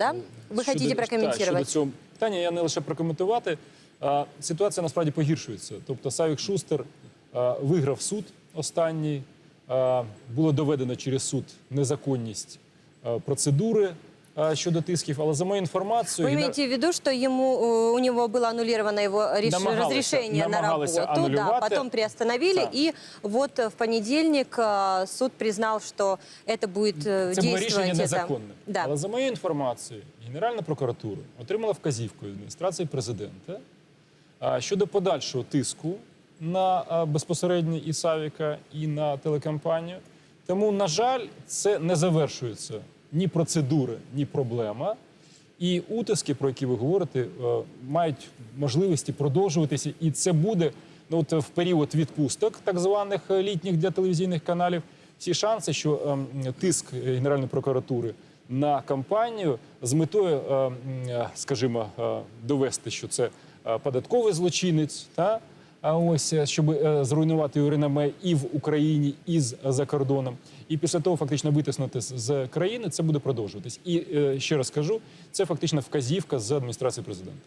Да? Ви хотіте щодо цього питання я не лише прокоментувати. А, ситуація насправді погіршується. Тобто Савік Шустер а, виграв суд останній. А, було доведено через суд незаконність а, процедури щодо тисків. Але за моєю інформацією, Вы і на- имеете в виду, что ему, э, у него было аннулировано его реш- Намагалися- разрешение на намагалися работу, да, аннулювати. потом приостановили, Так. и вот э, в понедельник э, суд признал, что это будет э, Це було действовать. рішення это- незаконне. Да. Але за моєю інформацією, Генеральна прокуратура отримала вказівку від адміністрації президента а, щодо подальшого тиску на а, безпосередньо і Савіка, і на телекомпанію. Тому, на жаль, це не завершується ні процедури, ні проблема. І утиски, про які ви говорите, е, мають можливості продовжуватися, і це буде ну, от в період відпусток, так званих е, літніх для телевізійних каналів. Всі шанси, що ем, тиск Генеральної прокуратури на кампанію з метою, е, е, скажімо, довести, що це податковий злочинець, та ось е, щоб е, зруйнувати реноме і в Україні, і з за кордоном. І після того фактично витиснути з- країни це буде продовжуватись. І е, ще раз кажу, це фактично вказівка з адміністрації президента.